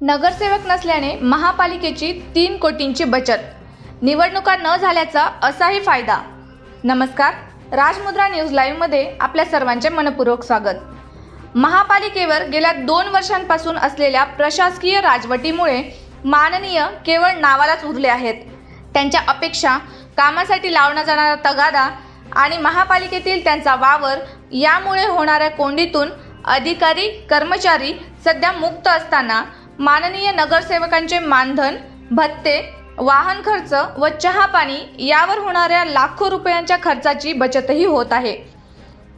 नगरसेवक नसल्याने महापालिकेची तीन कोटींची बचत. निवडणुका न झाल्याचा असाही फायदा. नमस्कार. राजमुद्रा न्यूज लाईव्हमध्ये आपल्या सर्वांचे मनपूर्वक स्वागत. महापालिकेवर गेल्या दोन वर्षांपासून असलेल्या प्रशासकीय राजवटीमुळे माननीय केवळ नावालाच उरले आहेत. त्यांच्या अपेक्षा कामासाठी लावला जाणारा तगादा आणि महापालिकेतील त्यांचा वावर यामुळे होणाऱ्या कोंडीतून अधिकारी कर्मचारी सध्या मुक्त असताना माननीय नगरसेवकांचे मानधन भत्ते वाहन खर्च व चहा पाणी यावर होणाऱ्या लाखो रुपयांच्या खर्चाची बचतही होत आहे.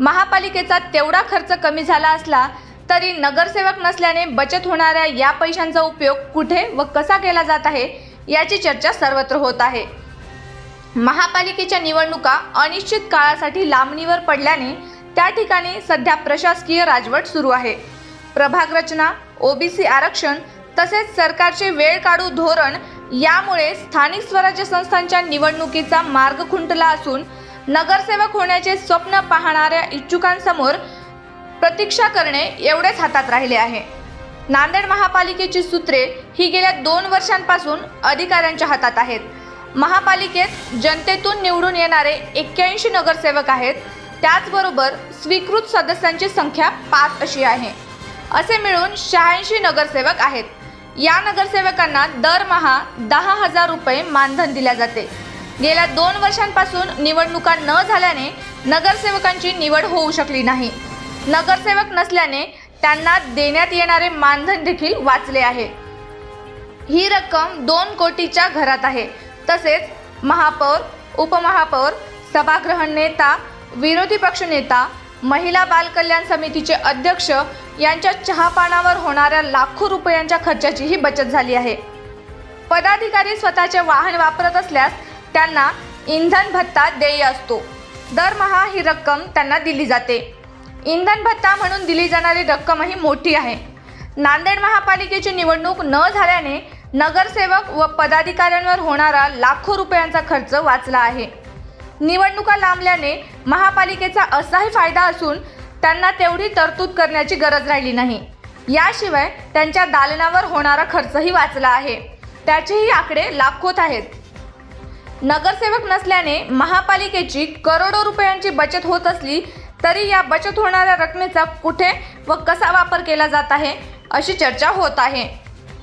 महापालिकेचा तेवढा खर्च कमी झाला असला तरी नगरसेवक नसल्याने बचत होणाऱ्या या पैशांचा उपयोग कुठे व कसा केला जात आहे याची चर्चा सर्वत्र होत आहे. महापालिकेच्या निवडणुका अनिश्चित काळासाठी लांबणीवर पडल्याने त्या ठिकाणी सध्या प्रशासकीय राजवट सुरू आहे. प्रभाग रचना ओबीसी आरक्षण तसेच सरकारचे वेळ काढू धोरण यामुळे स्थानिक स्वराज्य संस्थांच्या निवडणुकीचा मार्ग खुंटला असून नगरसेवक होण्याचे स्वप्न पाहणाऱ्या इच्छुकांसमोर प्रतीक्षा करणे एवढेच हातात राहिले आहे. नांदेड महापालिकेची सूत्रे ही गेल्या दोन वर्षांपासून अधिकाऱ्यांच्या हातात आहेत. महापालिकेत जनतेतून निवडून येणारे एक्क्याऐंशी नगरसेवक आहेत. त्याचबरोबर स्वीकृत सदस्यांची संख्या पाच अशी आहे. असे मिळून शहाऐंशी नगरसेवक आहेत. या नगरसेवकांना दरमहा दहा हजार रुपये मानधन दिल्या जाते. गेल्या दोन वर्षांपासून निवडणुका न झाल्याने नगरसेवकांची निवड होऊ शकली नाही. नगरसेवक नसल्याने त्यांना देण्यात येणारे मानधन देखील वाचले आहे. ही रक्कम दोन कोटीच्या घरात आहे. तसेच महापौर उपमहापौर सभागृह नेता विरोधी पक्ष नेता महिला बालकल्याण समितीचे अध्यक्ष यांच्या चहापानावर होणाऱ्या लाखो रुपयांच्या खर्चाचीही बचत झाली आहे. पदाधिकारी स्वतःचे वाहन वापरत असल्यास त्यांना इंधन भत्ता देय असतो. दरमहा ही रक्कम त्यांना दिली जाते. इंधन भत्ता म्हणून दिली जाणारी रक्कमही मोठी आहे. नांदेड महापालिकेची निवडणूक न झाल्याने नगरसेवक व पदाधिकाऱ्यांवर होणारा लाखो रुपयांचा खर्च वाचला आहे. निवडणुका लांबल्याने महापालिकेचा असाही फायदा असून त्यांना तेवढी तरतूद करण्याची गरज राहिली नाही. याशिवाय त्यांच्या दालनावर होणारा खर्चही वाचला आहे. त्याचेही आकडे लाखोत आहेत. नगरसेवक नसल्याने महापालिकेची करोडो रुपयांची बचत होत असली तरी या बचत होणाऱ्या रकमेचा कुठे व कसा वापर केला जात आहे अशी चर्चा होत आहे.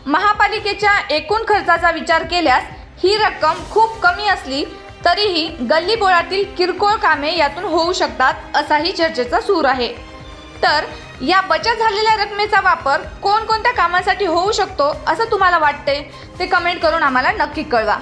महापालिकेच्या एकूण खर्चाचा विचार केल्यास ही रक्कम खूप कमी असली तरीही गल्लीबोळातील किरकोळ कामे यातून होऊ शकतात असाही चर्चेचा सूर आहे. तर या बचत झालेल्या रकमेचा वापर कोणकोणत्या कामासाठी होऊ शकतो असं तुम्हाला वाटते ते कमेंट करून आम्हाला नक्की कळवा.